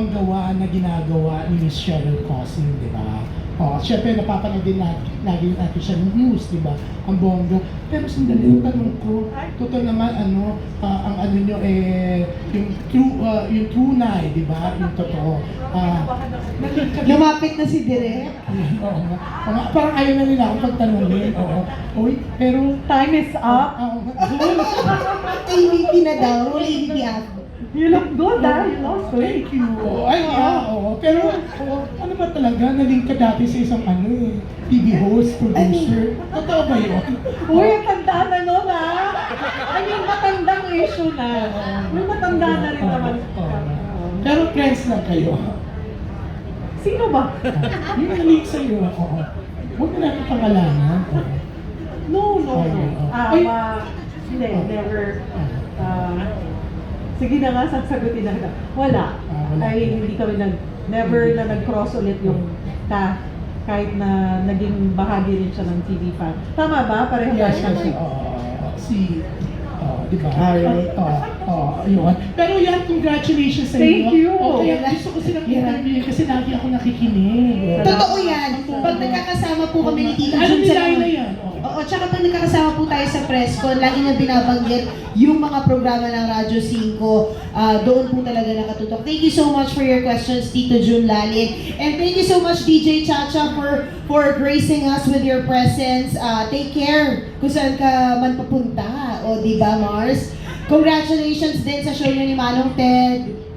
ang gawa na ginagawa ni Miss Cheryl Cosing, di ba? Oh, syempre napapanood din natin, lagi natin siya ng news, di ba? Ang bongga. Pero sandali yung tanong ko, totoo naman ano, ah, ang ano nyo eh, yung true, ah, yung tunay, di ba? Yung totoo. Ah, naging- Lumapit na si Direk. Oo nga. Oo nga. Parang ayaw na nila akong pagtanungin. Oo. Uy, pero... Time is up. Oo nga. MVP na daw, MVP up. You look good, ah. You lost weight. Thank you. Ay, oo. Pero, ano ba talaga? Naging ka dati sa isang ano eh, TV host, producer. Totoo ba yun? Uy, ang tanda na nun, ah. I mean, matandang issue na. May matanda na rin naman. Pero friends lang kayo. Sino ba? Yung nalik sa'yo, oo. Huwag na natin pangalanan. No, no, no. Ah, Ay. ma, hindi, Oh. never. Ah, sige na nga, sasagutin na. Wala. Ah, wala. Ay, hindi kami nag, never na nag-cross ulit yung ka kahit na naging bahagi rin siya ng TV fan. Tama ba? Pareho Yes, tayo? yes, oo. si, oh, di ba? Alright. Oo, oo, yun. Pero yan, congratulations sa Thank inyo. you. Oh, kaya gusto ko silang interview kasi lagi ako nakikinig. Totoo yan. Pag nagkakasama po kami ni Tita Ano Jun sa Laila mga... yan? Oo. Oo, tsaka pag nagkakasama po tayo sa press con, lagi na binabanggit yung mga programa ng Radyo 5. ah, doon po talaga nakatutok. Thank you so much for your questions, Tito Jun Lalin. And thank you so much, DJ Chacha, for for gracing us with your presence. Ah, take care kung saan ka man papunta. O, di ba, Mars? Congratulations din sa show niyo ni Manong Ted.